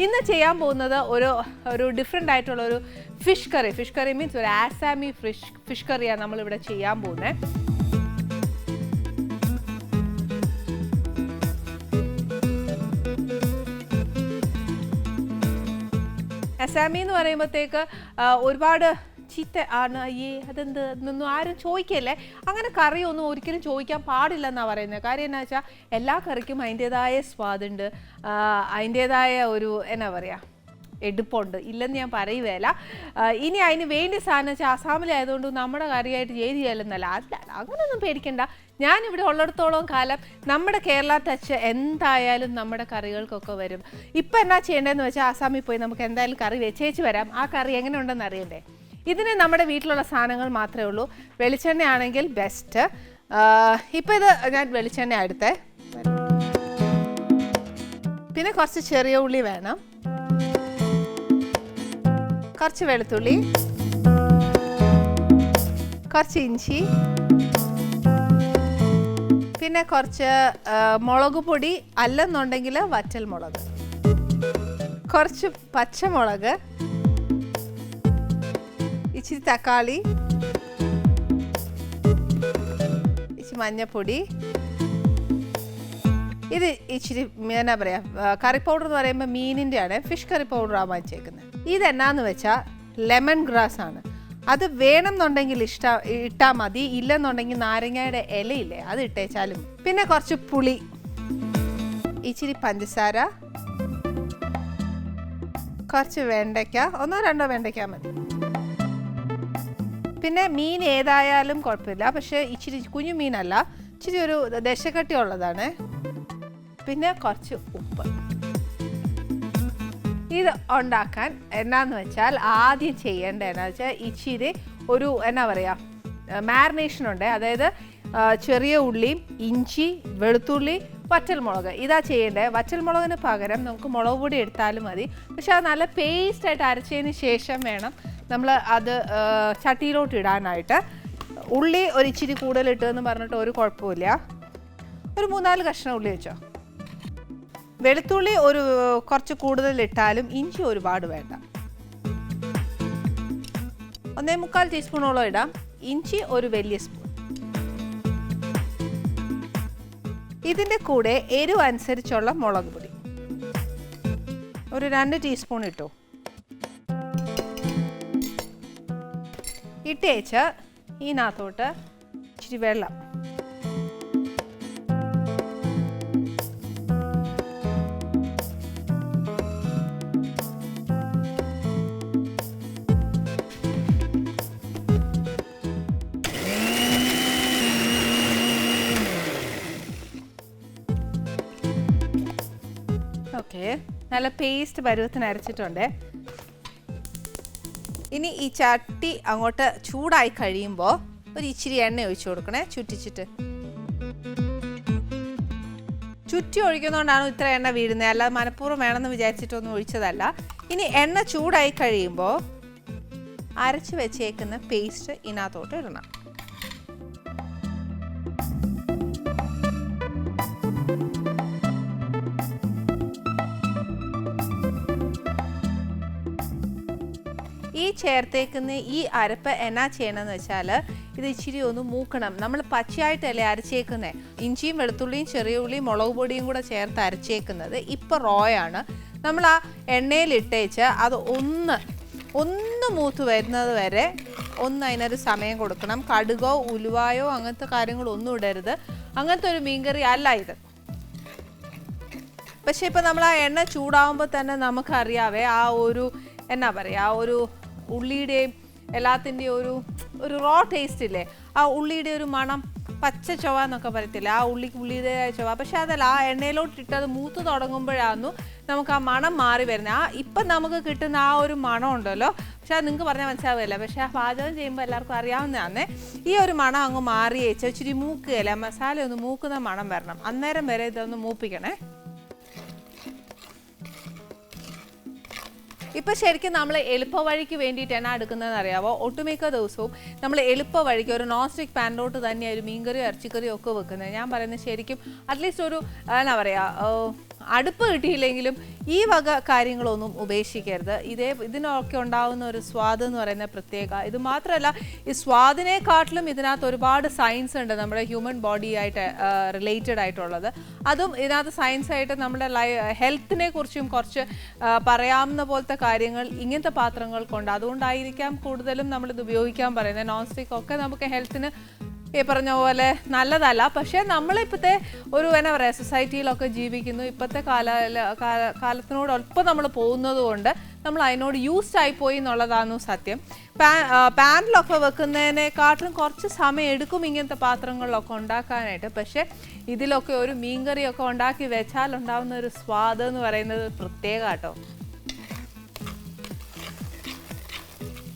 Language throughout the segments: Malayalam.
ഇന്ന് ചെയ്യാൻ പോകുന്നത് ഒരു ഒരു ഡിഫറെന്റ് ആയിട്ടുള്ള ഒരു fish curry fish curry means ഒരു ആസാമി ഫിഷ് ഫിഷ് കറിയാണ് നമ്മളിവിടെ ചെയ്യാൻ പോകുന്നത് അസാമി എന്ന് പറയുമ്പോഴത്തേക്ക് ഒരുപാട് ചീത്ത ആണ്. അയ്യേ അതെന്ത്? എന്നൊന്നും ആരും ചോദിക്കല്ലേ? അങ്ങനെ കറിയൊന്നും ഒരിക്കലും ചോദിക്കാൻ പാടില്ല പാടില്ലെന്നാണ് പറയുന്നത്. കാര്യം എന്നാ വെച്ചാൽ എല്ലാ കറിക്കും അതിന്റെതായ സ്വാദുണ്ട് അതിന്റെതായ ഒരു എന്നാ പറയുക എടുപ്പുണ്ട്. ഇല്ലെന്ന് ഞാൻ പറയുകയല്ല. ഇനി അതിന് വേണ്ടി സാധനം വെച്ചാൽ അസാമിലായതുകൊണ്ട് നമ്മുടെ കറിയായിട്ട് ചെയ്ത് ചെയ്യാലെന്നല്ല അല്ല അങ്ങനെയൊന്നും പേടിക്കണ്ട. ഞാനിവിടെ ഉള്ളിടത്തോളം കാലം നമ്മുടെ കേരള ടച്ച് എന്തായാലും നമ്മുടെ കറികൾക്കൊക്കെ വരും. ഇപ്പം എന്നാ ചെയ്യേണ്ടതെന്ന് വെച്ചാൽ ആസാമിൽ പോയി നമുക്ക് എന്തായാലും കറി വെച്ചേച്ച് വരാം. ആ കറി എങ്ങനെ ഉണ്ടെന്ന് അറിയണ്ടേ? ഇതിന് നമ്മുടെ വീട്ടിലുള്ള സാധനങ്ങൾ മാത്രമേ ഉള്ളൂ. വെളിച്ചെണ്ണ ആണെങ്കിൽ ബെസ്റ്റ് ഇപ്പം ഇത് ഞാൻ വെളിച്ചെണ്ണ എടുത്തേ. പിന്നെ കുറച്ച് ചെറിയ ഉള്ളി വേണം. കുറച്ച് വെളുത്തുള്ളി. കുറച്ച് ഇഞ്ചി. പിന്നെ കുറച്ച് മുളക് പൊടി അല്ലെന്നുണ്ടെങ്കിൽ വറ്റൽ മുളക് കുറച്ച് പച്ചമുളക്. ഇച്ചിരി തക്കാളി ഇച്ചിരി മഞ്ഞപ്പൊടി. ഇത് ഇച്ചിരി എന്നാ പറയുക കറി പൗഡർ എന്ന് പറയുമ്പോൾ മീനിന്റെ ആണ് ഫിഷ് കറി പൗഡർ പൗഡറാണ് വാങ്ങിച്ചേക്കുന്നത് ഇതെന്നാന്ന് വെച്ചാൽ ലെമൺ ഗ്രാസ് ആണ്. അത് വേണമെന്നുണ്ടെങ്കിൽ ഇഷ്ട ഇട്ടാൽ മതി ഇല്ലെന്നുണ്ടെങ്കിൽ നാരങ്ങയുടെ ഇലയില്ലേ അത് ഇട്ടേച്ചാലും പിന്നെ കുറച്ച് പുളി ഇച്ചിരി പഞ്ചസാര കുറച്ച് വെണ്ടയ്ക്ക ഒന്നോ രണ്ടോ വെണ്ടയ്ക്ക മതി. പിന്നെ മീൻ ഏതായാലും കുഴപ്പമില്ല. പക്ഷേ ഇച്ചിരി കുഞ്ഞു മീനല്ല. ഇച്ചിരി ഒരു ദശക്കട്ടി ഉള്ളതാണ്. പിന്നെ കുറച്ച് ഉപ്പ്. ഇത് ഉണ്ടാക്കാൻ എന്നാന്ന് വെച്ചാൽ ആദ്യം ചെയ്യേണ്ട എന്നാ വെച്ചാൽ ഇച്ചിരി ഒരു എന്നാ പറയുക മാരിനേഷൻ ഉണ്ട്. അതായത് ചെറിയ ഉള്ളിയും ഇഞ്ചി വെളുത്തുള്ളി വറ്റൽമുളക്. ഇതാ ചെയ്യേണ്ടത് വറ്റൽമുളകിന് പകരം നമുക്ക് മുളക് പൊടി എടുത്താലും മതി. പക്ഷെ അത് നല്ല പേസ്റ്റ് ആയിട്ട് അരച്ചതിന് ശേഷം വേണം നമ്മൾ അത് ചട്ടിയിലോട്ട് ഇടാനായിട്ട്. ഉള്ളി ഒരു ഇച്ചിരി കൂടുതൽ ഇട്ടതെന്ന് പറഞ്ഞിട്ട് ഒരു കുഴപ്പമില്ല. ഒരു മൂന്നാൽ കഷ്ണം ഉള്ളി വെച്ചോ. വെളുത്തുള്ളി ഒരു കുറച്ച് കൂടുതൽ ഇട്ടാലും ഇഞ്ചി ഒരുപാട് വേണ്ട. ഒന്നേ മുക്കാൽ ടീസ്പൂണോളം ഇടാം. ഇഞ്ചി ഒരു വലിയ സ്പൂൺ ഇതിന്റെ കൂടെ എരിവ് അനുസരിച്ചുള്ള മുളക് പൊടി. ഒരു രണ്ട് ടീസ്പൂൺ ഇട്ടു. ഇട്ടേച്ച് ഇതിനകത്തോട്ട് ഇച്ചിരി വെള്ളം. ഓക്കെ. നല്ല പേസ്റ്റ് പരുവത്തിന് അരച്ചിട്ടുണ്ട്. ഇനി ഈ ചട്ടി അങ്ങോട്ട് ചൂടായി കഴിയുമ്പോൾ ഒരു ഇച്ചിരി എണ്ണ ഒഴിച്ചു കൊടുക്കണേ ചുറ്റിച്ചിട്ട്. ചുറ്റി ഒഴിക്കുന്നതുകൊണ്ടാണ് ഇത്ര എണ്ണ വീഴുന്നത് അല്ലാതെ മനഃപൂർവം വേണമെന്ന് വിചാരിച്ചിട്ടൊന്നും ഒഴിച്ചതല്ല. ഇനി എണ്ണ ചൂടായി കഴിയുമ്പോൾ അരച്ച് വെച്ചേക്കുന്ന പേസ്റ്റ് ഇതിനകത്തോട്ട് ഇടണം. ചേർത്തേക്കുന്ന ഈ അരപ്പ് എന്നാ ചെയ്യണമെന്ന് വെച്ചാൽ ഇത് ഇച്ചിരി ഒന്ന് മൂക്കണം. നമ്മൾ പച്ചയായിട്ടല്ലേ അരച്ചേക്കുന്നത് ഇഞ്ചിയും വെളുത്തുള്ളിയും ചെറിയ ഉള്ളിയും മുളക് പൊടിയും കൂടെ ചേർത്ത് അരച്ചേക്കുന്നത് ഇപ്പോൾ റോയാണ് നമ്മൾ ആ എണ്ണയിൽ ഇട്ടേച്ച് അത് ഒന്ന് ഒന്ന് മൂത്ത് വരുന്നത് വരെ ഒന്ന് അതിനൊരു സമയം കൊടുക്കണം. കടുകോ ഉലുവായോ അങ്ങനത്തെ കാര്യങ്ങളൊന്നും ഇടരുത്. അങ്ങനത്തെ ഒരു മീൻകറി അല്ല ഇത്. പക്ഷെ ഇപ്പം നമ്മൾ ആ എണ്ണ ചൂടാവുമ്പോൾ തന്നെ നമുക്കറിയാവേ ആ ഒരു എന്നാ പറയുക ആ ഒരു ഉള്ളിയുടെയും എല്ലാത്തിന്റെയും ഒരു ഒരു റോ ടേസ്റ്റ് ഇല്ലേ? ആ ഉള്ളിയുടെ ഒരു മണം പച്ച ചൊവ എന്നൊക്കെ പറയത്തില്ല? ആ ഉള്ളിക്ക് ഉള്ളിയുടേതായ ചൊവ പക്ഷെ അതല്ല ആ എണ്ണയിലോട്ടിട്ട് അത് മൂത്ത് തുടങ്ങുമ്പോഴാന്നു നമുക്ക് ആ മണം മാറി വരുന്നത്. ആ ഇപ്പം നമുക്ക് കിട്ടുന്ന ആ ഒരു മണം ഉണ്ടല്ലോ. പക്ഷെ അത് നിങ്ങൾക്ക് പറഞ്ഞാൽ മനസ്സിലാവില്ല. പക്ഷേ ആ പാചകം ചെയ്യുമ്പോൾ എല്ലാവർക്കും അറിയാവുന്നതാണ് ഈ ഒരു മണം അങ്ങ് മാറി വെച്ച് ഇച്ചിരി മൂക്കുകയില്ല? മസാല ഒന്ന് മൂക്കുന്ന മണം വരണം. അന്നേരം വരെ ഇതൊന്ന് മൂപ്പിക്കണേ. ഇപ്പൊ ശരിക്കും നമ്മൾ എളുപ്പ വഴിക്ക് വേണ്ടിയിട്ട് എന്നാ എടുക്കുന്നതെന്ന് അറിയാവോ? ഒട്ടുമിക്ക ദിവസവും നമ്മൾ എളുപ്പ വഴിക്ക് ഒരു നോൺ സ്റ്റിക് പാനിലോട്ട് തന്നെ ഒരു മീൻകറിയോ ഇറച്ചിക്കറിയോ ഒക്കെ വെക്കുന്നത്. ഞാൻ പറയുന്നത് ശരിക്കും അറ്റ്ലീസ്റ്റ് ഒരു എന്നാ പറയാ ഏഹ്, അടുപ്പ് കിട്ടിയില്ലെങ്കിലും ഈ വക കാര്യങ്ങളൊന്നും ഉപേക്ഷിക്കരുത്. ഇതേ ഇതിനൊക്കെ ഉണ്ടാകുന്ന ഒരു സ്വാദ് എന്ന് പറയുന്ന പ്രത്യേക. ഇത് മാത്രമല്ല ഈ സ്വാദിനെക്കാട്ടിലും ഇതിനകത്ത് ഒരുപാട് സയൻസ് ഉണ്ട് നമ്മുടെ ഹ്യൂമൻ ബോഡി ആയിട്ട് റിലേറ്റഡ് ആയിട്ടുള്ളത്. അതും ഇതിനകത്ത് സയൻസ് ആയിട്ട് നമ്മുടെ ലൈ ഹെൽത്തിനെ കുറിച്ചും കുറച്ച് പറയാവുന്ന പോലത്തെ കാര്യങ്ങൾ ഇങ്ങനത്തെ പാത്രങ്ങൾക്കുണ്ട് അതുകൊണ്ടായിരിക്കാം കൂടുതലും നമ്മളിത് ഉപയോഗിക്കാൻ പറയുന്നത്. നോൺ സ്റ്റിക്ക് ഒക്കെ നമുക്ക് ഹെൽത്തിന് ഈ പറഞ്ഞ പോലെ നല്ലതല്ല. പക്ഷേ നമ്മളിപ്പോഴത്തെ ഒരു എന്നാ പറയുക സൊസൈറ്റിയിലൊക്കെ ജീവിക്കുന്നു. ഇപ്പോഴത്തെ കാല കാല- കാലത്തിനോട് ഒപ്പം നമ്മൾ പോകുന്നത് കൊണ്ട് നമ്മൾ അതിനോട് യൂസ്ഡ് ആയിപ്പോയി എന്നുള്ളതാണ് സത്യം. പാനിലൊക്കെ വെക്കുന്നതിനെക്കാട്ടിലും കുറച്ച് സമയം എടുക്കും ഇങ്ങനത്തെ പാത്രങ്ങളിലൊക്കെ ഉണ്ടാക്കാനായിട്ട്. പക്ഷേ ഇതിലൊക്കെ ഒരു മീൻകറിയൊക്കെ ഉണ്ടാക്കി വെച്ചാൽ ഉണ്ടാകുന്ന ഒരു സ്വാദ് എന്ന് പറയുന്നത് പ്രത്യേക കേട്ടോ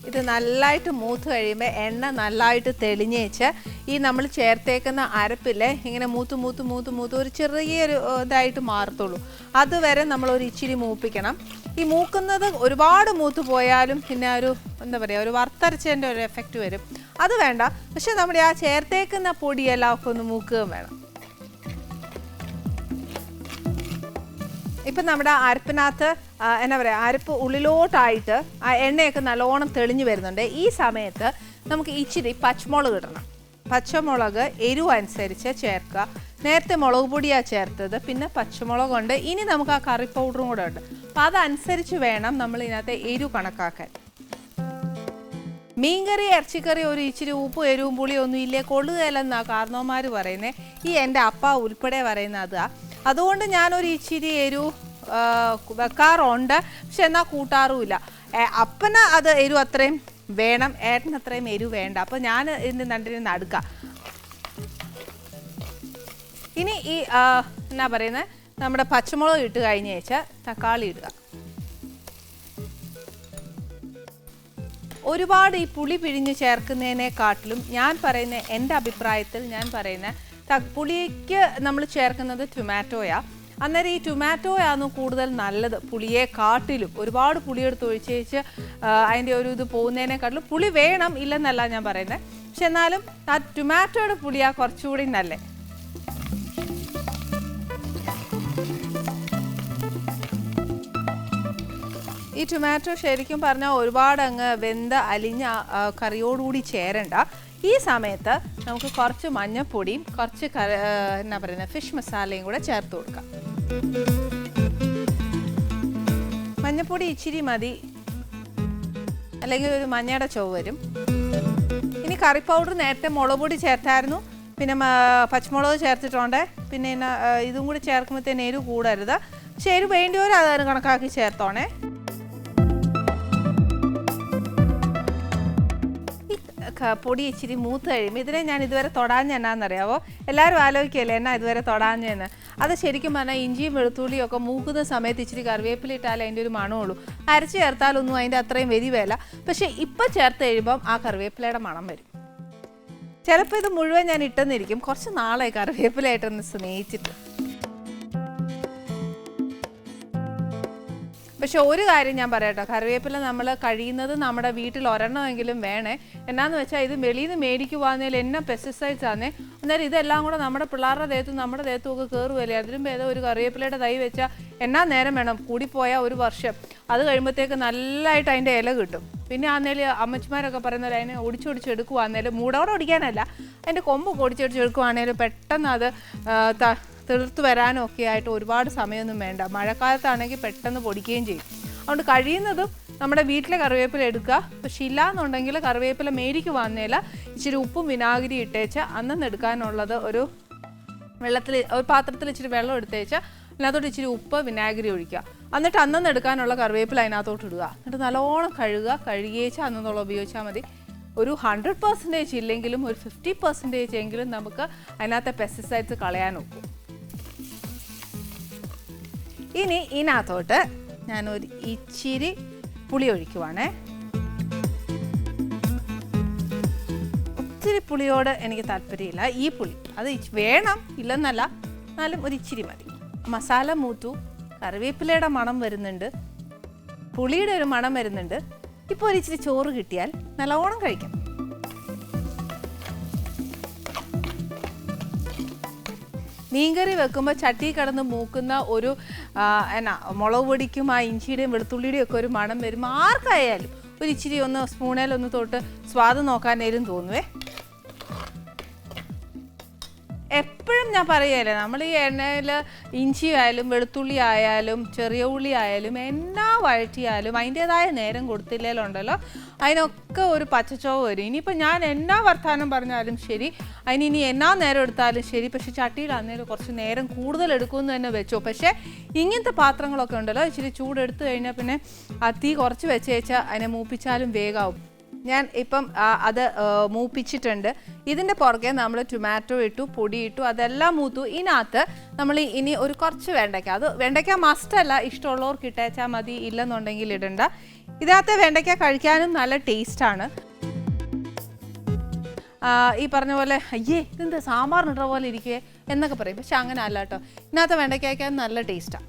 ഇത് നല്ലതായിട്ട് മൂത്ത് കഴിയുമ്പോൾ എണ്ണ നല്ലതായിട്ട് തെളിഞ്ഞേച്ച് ഈ നമ്മൾ ചേർത്തേക്കുന്ന അരപ്പില്ലേ ഇങ്ങനെ മൂത്ത് മൂത്ത് മൂത്ത് മൂത്ത് ഒരു ചെറിയൊരു ഇതായിട്ട് മാറത്തുള്ളൂ. അതുവരെ നമ്മൾ ഒരു ഇച്ചിരി മൂപ്പിക്കണം. ഈ മൂക്കുന്നത് ഒരുപാട് മൂത്ത് പോയാലും പിന്നെ ഒരു എന്താ പറയുക ഒരു വറുത്തരച്ചതിന്റെ ഒരു എഫക്റ്റ് വരും. അത് വേണ്ട. പക്ഷെ നമ്മുടെ ആ ചേർത്തേക്കുന്ന പൊടിയെല്ലാം ഒക്കെ ഒന്ന് മൂക്കുകയും വേണം. ഇപ്പം നമ്മുടെ അരപ്പിനകത്ത് എന്താ പറയുക അരപ്പ് ഉള്ളിലോട്ടായിട്ട് ആ എണ്ണയൊക്കെ നല്ലോണം തെളിഞ്ഞു വരുന്നുണ്ട്. ഈ സമയത്ത് നമുക്ക് ഇച്ചിരി പച്ചമുളക് ഇടണം. പച്ചമുളക് എരിവ് അനുസരിച്ച് ചേർക്കുക. നേരത്തെ മുളക് പൊടിയാണ് ചേർത്തത് പിന്നെ പച്ചമുളക് ഉണ്ട്. ഇനി നമുക്ക് ആ കറി പൗഡറും കൂടെ ഉണ്ട്. അപ്പം അതനുസരിച്ച് വേണം നമ്മൾ ഇതിനകത്ത് എരിവ് കണക്കാക്കാൻ. മീൻകറി ഇറച്ചിക്കറി ഒരു ഇച്ചിരി ഉപ്പ് എരിവും പുളിയും ഒന്നും ഇല്ലേ? കൊള്ളുകയല്ലെന്നാ കാരണവന്മാർ പറയുന്നത് ഈ എന്റെ അപ്പ ഉൾപ്പെടെ പറയുന്നത്. അതാ അതുകൊണ്ട് ഞാനൊരു ഇച്ചിരി എരിവ് വെക്കാറുണ്ട്. പക്ഷെ എന്നാൽ കൂട്ടാറുമില്ല. അപ്പന് അത് എരിവ് അത്രയും വേണം. ഏട്ടന് അത്രയും എരിവ് വേണ്ട. അപ്പോൾ ഞാൻ ഇതിന് രണ്ടിനും നടുക്കാം ഇനി ഈ എന്നാ പറയുന്നത് നമ്മുടെ പച്ചമുളക് ഇട്ട് കഴിഞ്ഞ് വെച്ചാൽ തക്കാളി ഇടുക. ഒരുപാട് ഈ പുളി പിഴിഞ്ഞ് ചേർക്കുന്നതിനെക്കാട്ടിലും ഞാൻ പറയുന്ന എന്റെ അഭിപ്രായത്തിൽ ഞാൻ പറയുന്ന പുളിക്ക് നമ്മൾ ചേർക്കുന്നത് ടൊമാറ്റോയാ അന്നേരം ഈ ടൊമാറ്റോയാണ് കൂടുതൽ നല്ലത്. പുളിയെ കാട്ടിലും ഒരുപാട് പുളിയെടുത്ത് ഒഴിച്ചേച്ച് അതിന്റെ ഒരു ഇത് പോകുന്നതിനെക്കാട്ടിലും പുളി വേണം ഇല്ലെന്നല്ല ഞാൻ പറയുന്നത് പക്ഷെ എന്നാലും ആ ടൊമാറ്റോയുടെ പുളിയാ കുറച്ചുകൂടി നല്ലേ. ഈ ടൊമാറ്റോ ശരിക്കും പറഞ്ഞാൽ ഒരുപാട് അങ്ങ് വെന്ത് അലിഞ്ഞ കറിയോടുകൂടി ചേരണ്ട. ഈ സമയത്ത് നമുക്ക് കുറച്ച് മഞ്ഞൾപ്പൊടിയും കുറച്ച് എന്നാ പറയുന്നത് ഫിഷ് മസാലയും കൂടെ ചേർത്ത് കൊടുക്കാം. മഞ്ഞൾപ്പൊടി ഇച്ചിരി മതി. അല്ലെങ്കിൽ ഒരു മഞ്ഞയുടെ ചുവ വരും. ഇനി കറി പൗഡർ നേരത്തെ മുളക് പൊടി ചേർത്തായിരുന്നു. പിന്നെ പച്ചമുളക് ചേർത്തിട്ടുണ്ട്. പിന്നെ ഇതും കൂടി ചേർക്കുമ്പോഴത്തേന് എരിവ് കൂടരുത്. പക്ഷെ എരിവ് വേണ്ടിയവർ അതാണ് കണക്കാക്കി ചേർത്തോണേ. പൊടി ഇച്ചിരി മൂത്ത് കഴിയുമ്പോൾ ഇതിനെ ഞാൻ ഇതുവരെ തൊടാഞ്ഞ എന്നാന്നറിയാവോ? എല്ലാവരും ആലോചിക്കുകയല്ലേ എന്നാ ഇതുവരെ തൊടാഞ്ഞെന്ന് അത് ശരിക്കും പറഞ്ഞാൽ ഇഞ്ചിയും വെളുത്തുള്ളിയും ഒക്കെ മൂക്കുന്ന സമയത്ത് ഇച്ചിരി കറിവേപ്പില ഇട്ടാലേ അതിന്റെ ഒരു മണമുള്ളൂ. അരച്ച് ചേർത്താലൊന്നും അതിന്റെ അത്രയും വരികയില്ല പക്ഷേ ഇപ്പം ചേർത്ത് കഴിയുമ്പം ആ കറിവേപ്പിലയുടെ മണം വരും. ചിലപ്പോൾ ഇത് മുഴുവൻ ഞാൻ ഇട്ടെന്നിരിക്കും. കുറച്ച് നാളെ കറിവേപ്പിലയായിട്ടൊന്ന് സ്നേഹിച്ചിട്ട്. പക്ഷെ ഒരു കാര്യം ഞാൻ പറയട്ടോ. കറിവേപ്പില നമ്മൾ കഴിയുന്നത് നമ്മുടെ വീട്ടിൽ ഒരെണ്ണമെങ്കിലും വേണേ. എന്നാന്ന് വെച്ചാൽ ഇത് വെളിയിൽ നിന്ന് മേടിക്കുവാന്നേൽ എന്നെ പെസ്റ്റിസൈഡ്സ് ആണേ അന്നേരം ഇതെല്ലാം കൂടെ നമ്മുടെ പിള്ളേരുടെ ദേഹത്തും നമ്മുടെ ദേഹത്തും ഒക്കെ കയറുമല്ലേ അതിലും ഭേദം ഒരു കറിവേപ്പിലയുടെ തൈ വെച്ചാൽ എന്നാ നേരം വേണം? കൂടിപ്പോയാൽ ഒരു വർഷം. അത് കഴിയുമ്പോഴത്തേക്ക് നല്ലതായിട്ട് അതിന്റെ ഇല കിട്ടും. പിന്നെ ആന്നേൽ അമ്മച്ചിമാരൊക്കെ പറയുന്നത് അതിനെ ഒടിച്ചൊടിച്ച് എടുക്കുവാന്നേൽ മൂടോടെ ഒടിക്കാനല്ല അതിന്റെ കൊമ്പ് ഒടിച്ചൊടിച്ച് എടുക്കുവാണേൽ പെട്ടെന്ന് അത് തീർത്ത് വരാനൊക്കെ ആയിട്ട് ഒരുപാട് സമയമൊന്നും വേണ്ട. മഴക്കാലത്താണെങ്കിൽ പെട്ടെന്ന് പൊടിക്കുകയും ചെയ്യും. അതുകൊണ്ട് കഴിയുന്നതും നമ്മുടെ വീട്ടിലെ കറിവേപ്പില എടുക്കുക. പക്ഷെ ഇല്ല എന്നുണ്ടെങ്കിൽ കറിവേപ്പില മേടിക്ക് വന്നേല ഇച്ചിരി ഉപ്പും വിനാഗിരി ഇട്ടേച്ച് അന്നന്ന് എടുക്കാനുള്ളത് ഒരു വെള്ളത്തിൽ ഒരു പാത്രത്തിൽ ഇച്ചിരി വെള്ളം എടുത്തേച്ച് അതിനകത്തോട്ട് ഇച്ചിരി ഉപ്പ് വിനാഗിരി ഒഴിക്കുക. എന്നിട്ട് അന്നന്ന് എടുക്കാനുള്ള കറിവേപ്പില അതിനകത്തോട്ട് ഇടുക. എന്നിട്ട് നല്ലോണം കഴുകുക. കഴുകിയേച്ച് അന്നെന്നുള്ള ഉപയോഗിച്ചാൽ മതി. ഒരു ഹൺഡ്രഡ് പെർസെന്റേജ് ഇല്ലെങ്കിലും ഒരു ഫിഫ്റ്റി പെർസെന്റേജ് എങ്കിലും നമുക്ക് അതിനകത്തെ പെസ്റ്റിസൈഡ്സ് കളയാൻ നോക്കും ഇനി ഇതിനകത്തോട്ട് ഞാനൊരു ഇച്ചിരി പുളി ഒഴിക്കുവാണേ. ഒത്തിരി പുളിയോട് എനിക്ക് താല്പര്യമില്ല. ഈ പുളി അത് വേണം ഇല്ലെന്നല്ല എന്നാലും ഒരു ഇച്ചിരി മതി. മസാല മൂത്തു കറിവേപ്പിലയുടെ മണം വരുന്നുണ്ട് പുളിയുടെ ഒരു മണം വരുന്നുണ്ട്. ഇപ്പോൾ ഒരു ഇച്ചിരി ചോറ് കിട്ടിയാൽ നല്ലോണം കഴിക്കാം. മീൻകറി വെക്കുമ്പോൾ ചട്ടി കടന്ന് മൂക്കുന്ന ഒരു എന്നാ മുളക് പൊടിക്കും ആ ഇഞ്ചിയുടെയും വെളുത്തുള്ളിയുടെയും ഒക്കെ ഒരു മണം വരുമ്പോൾ ആർക്കായാലും ഒരു ഇച്ചിരി ഒന്ന് സ്പൂണേലൊന്ന് തൊട്ട് സ്വാദ് നോക്കാനേലും തോന്നുവേ. എപ്പോഴും ഞാൻ പറയുകയല്ലേ നമ്മൾ ഈ എണ്ണയിൽ ഇഞ്ചി ആയാലും വെളുത്തുള്ളി ആയാലും ചെറിയ ഉള്ളി ആയാലും എന്നാ വഴറ്റിയാലും അതിന്റെതായ നേരം കൊടുത്തില്ലേലുണ്ടല്ലോ അതിനൊക്കെ ഒരു പച്ചച്ചോവ് വരും. ഇനിയിപ്പോൾ ഞാൻ എന്നാ വർത്താനം പറഞ്ഞാലും ശരി അതിന് ഇനി എന്നാ നേരം എടുത്താലും ശരി പക്ഷെ ചട്ടിയിൽ അന്നേരം കുറച്ച് നേരം കൂടുതൽ എടുക്കുമെന്ന് തന്നെ വെച്ചോ. പക്ഷേ ഇങ്ങനത്തെ പാത്രങ്ങളൊക്കെ ഉണ്ടല്ലോ ഇച്ചിരി ചൂടെടുത്ത് കഴിഞ്ഞാൽ പിന്നെ ആ തീ കുറച്ച് വെച്ച് വെച്ചാൽ അതിനെ മൂപ്പിച്ചാലും വേഗമാവും ഞാൻ ഇപ്പം അത് മൂപ്പിച്ചിട്ടുണ്ട്. ഇതിന്റെ പുറകെ നമ്മൾ ടൊമാറ്റോ ഇട്ടു പൊടി ഇട്ടു അതെല്ലാം മൂത്തു. ഇതിനകത്ത് നമ്മൾ ഇനി ഒരു കുറച്ച് വെണ്ടയ്ക്ക. അത് വെണ്ടയ്ക്ക മസ്റ്റല്ല ഇഷ്ടമുള്ളവർക്ക് ഇട്ടേച്ചാൽ മതി ഇല്ലെന്നുണ്ടെങ്കിൽ ഇടണ്ട. ഇതിനകത്ത് വെണ്ടയ്ക്ക കഴിക്കാനും നല്ല ടേസ്റ്റാണ് ഈ പറഞ്ഞ പോലെ അയ്യേ ഇതെന്താ സാമ്പാറിനിട്ട പോലെ ഇരിക്കുവേ? എന്നൊക്കെ പറയും. പക്ഷെ അങ്ങനെ അല്ല കേട്ടോ. ഇതിനകത്ത് വെണ്ടയ്ക്ക നല്ല ടേസ്റ്റാണ്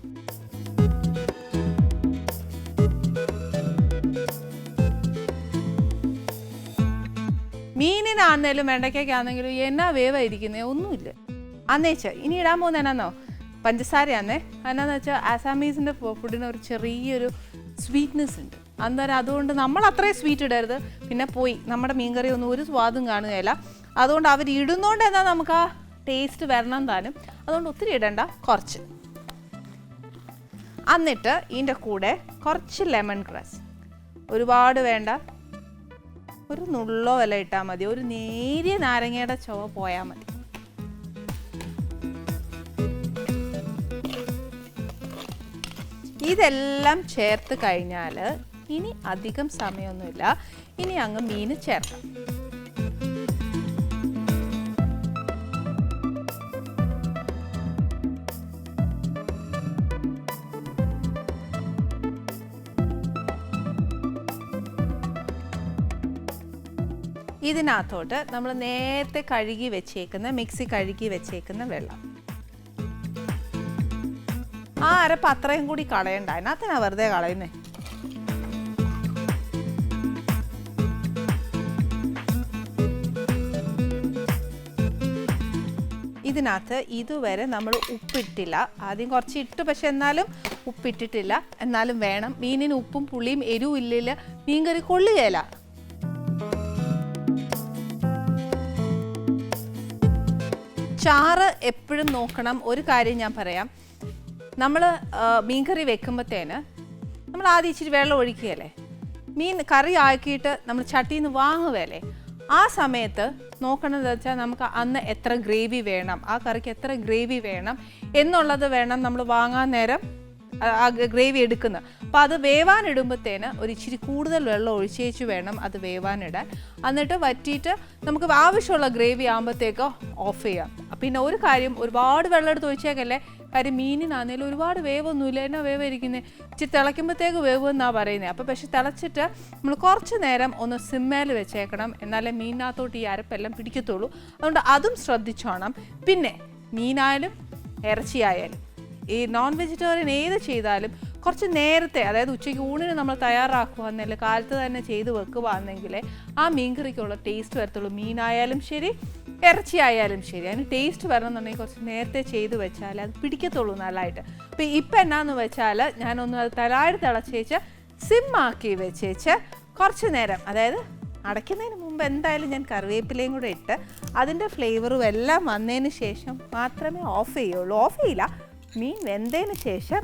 മീനിനാന്നേലും വെണ്ടയ്ക്കാണെങ്കിലും എന്നാ വേവായിരിക്കുന്നേ ഒന്നുമില്ല. അന്നേച്ച് ഇനി ഇടാൻ പോകുന്ന എന്നാന്നോ? പഞ്ചസാരയാന്നേ. എന്നാന്ന് വെച്ചാൽ ആസാമീസിന്റെ ഫുഡിന് ഒരു ചെറിയൊരു സ്വീറ്റ്നെസ് ഉണ്ട്. അന്നേരം അതുകൊണ്ട് നമ്മൾ അത്രയും സ്വീറ്റ് ഇടരുത്. പിന്നെ പോയി നമ്മുടെ മീൻകറി ഒന്നും ഒരു സ്വാദും കാണുകയില്ല. അതുകൊണ്ട് അവർ ഇടുന്നോണ്ട് എന്നാ നമുക്ക് ആ ടേസ്റ്റ് വരണം താനും. അതുകൊണ്ട് ഒത്തിരി ഇടണ്ട കുറച്ച്. എന്നിട്ട് ഇതിന്റെ കൂടെ കുറച്ച് ലെമൺ ഗ്രാസ് ഒരുപാട് വേണ്ട. ഒരു നുള്ളോ വില ഇട്ടാൽ മതി. ഒരു നേരിയ നാരങ്ങയുടെ ചുവ പോയാൽ മതി. ഇതെല്ലാം ചേർത്ത് കഴിഞ്ഞാൽ ഇനി അധികം സമയമൊന്നുമില്ല ഇനി അങ്ങ് മീൻ ചേർക്കാം. ഇതിനകത്തോട്ട് നമ്മൾ നേരത്തെ കഴുകി വെച്ചേക്കുന്ന മിക്സി കഴുകി വെച്ചേക്കുന്ന വെള്ളം. ആ അരപ്പ് അത്രയും കൂടി കളയണ്ട. അതിനകത്തിനാ വെറുതെ കളയുന്നേ. ഇതിനകത്ത് ഇതുവരെ നമ്മൾ ഉപ്പിട്ടില്ല. ആദ്യം കുറച്ച് ഇട്ടു പക്ഷെ എന്നാലും ഉപ്പിട്ടിട്ടില്ല. എന്നാലും വേണം. മീനിന് ഉപ്പും പുളിയും എരിവും ഇല്ലില്ല. മീൻകറി കൊള്ളുകയില്ല. ചാറ് എപ്പോഴും നോക്കണം. ഒരു കാര്യം ഞാൻ പറയാം. നമ്മൾ മീൻകറി വെക്കുമ്പോഴത്തേന് നമ്മൾ ആദ്യം ഇച്ചിരി വെള്ളം ഒഴിക്കുകയല്ലേ? മീൻ കറി ആക്കിയിട്ട് നമ്മൾ ചട്ടിയിൽ നിന്ന് വാങ്ങുകയല്ലേ? ആ സമയത്ത് നോക്കണമെന്ന് വെച്ചാൽ നമുക്ക് അന്ന് എത്ര ഗ്രേവി വേണം ആ കറിക്ക് എത്ര ഗ്രേവി വേണം എന്നുള്ളത് വേണം നമ്മൾ വാങ്ങാൻ നേരം ഗ്രേവി എടുക്കുന്നത്. അപ്പോൾ അത് വേവാനിടുമ്പോഴത്തേന് ഒരു ഇച്ചിരി കൂടുതൽ വെള്ളം ഒഴിച്ചേച്ച് വേണം അത് വേവാനിടാൻ. എന്നിട്ട് വറ്റിയിട്ട് നമുക്ക് ആവശ്യമുള്ള ഗ്രേവി ആകുമ്പോഴത്തേക്ക് ഓഫ് ചെയ്യാം. പിന്നെ ഒരു കാര്യം ഒരുപാട് വെള്ളം എടുത്ത് ഒഴിച്ചേക്കല്ലേ? കാര്യം മീനിനാണെങ്കിലും ഒരുപാട് വേവൊന്നുമില്ല. എന്നാ വേവ് ഇരിക്കുന്നത് ഇച്ചിരി തിളയ്ക്കുമ്പോഴത്തേക്ക് വേവ് എന്നാണ് പറയുന്നത് അപ്പോൾ പക്ഷെ തിളച്ചിട്ട് നമ്മൾ കുറച്ച് നേരം ഒന്ന് സിമ്മേൽ വെച്ചേക്കണം. എന്നാലേ മീനിനകത്തോട്ട് ഈ അരപ്പെല്ലാം പിടിക്കത്തുള്ളൂ. അതുകൊണ്ട് അതും ശ്രദ്ധിച്ചോണം. പിന്നെ മീനായാലും ഇറച്ചിയായാലും ഈ നോൺ വെജിറ്റേറിയൻ ഏത് ചെയ്താലും കുറച്ച് നേരത്തെ അതായത് ഉച്ചയ്ക്ക് ഊണിന് നമ്മൾ തയ്യാറാക്കുക തയ്യാറാക്കുകയെന്നല്ല കാലത്ത് തന്നെ ചെയ്ത് വെക്കുകയാണെങ്കിൽ ആ മീൻകറിക്കുള്ള ടേസ്റ്റ് വരത്തുള്ളൂ. മീനായാലും ശരി ഇറച്ചി ആയാലും ശരി. അതിന് ടേസ്റ്റ് വരണമെന്നുണ്ടെങ്കിൽ കുറച്ച് നേരത്തെ ചെയ്ത് വെച്ചാൽ അത് പിടിക്കത്തുള്ളൂ നല്ലതായിട്ട്. അപ്പോൾ ഇപ്പം എന്നാന്ന് വെച്ചാൽ ഞാനൊന്ന് അത് തലായിട്ട് തിളച്ചേച്ച് സിമ്മാക്കി വെച്ചേച്ച് കുറച്ച് നേരം അതായത് അടയ്ക്കുന്നതിന് മുമ്പ് എന്തായാലും ഞാൻ കറിവേപ്പിലയും കൂടെ ഇട്ട് അതിന്റെ ഫ്ലേവറും എല്ലാം വന്നതിന് ശേഷം മാത്രമേ ഓഫ് ചെയ്യുള്ളൂ. ഓഫ് ചെയ്യില്ല. മീൻ വെന്തതിന് ശേഷം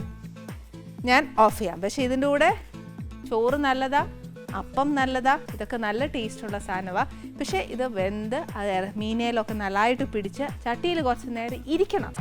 ഞാൻ ഓഫ് ചെയ്യാം. പക്ഷേ ഇതിന്റെ കൂടെ ചോറ് നല്ലതാ അപ്പം നല്ലതാ ഇതൊക്കെ നല്ല ടേസ്റ്റുള്ള സാധനമാണ് പക്ഷേ ഇത് വെന്ത് മീനയിലൊക്കെ നല്ലതായിട്ട് പിടിച്ച് ചട്ടിയിൽ കുറച്ച് നേരം ഇരിക്കണം.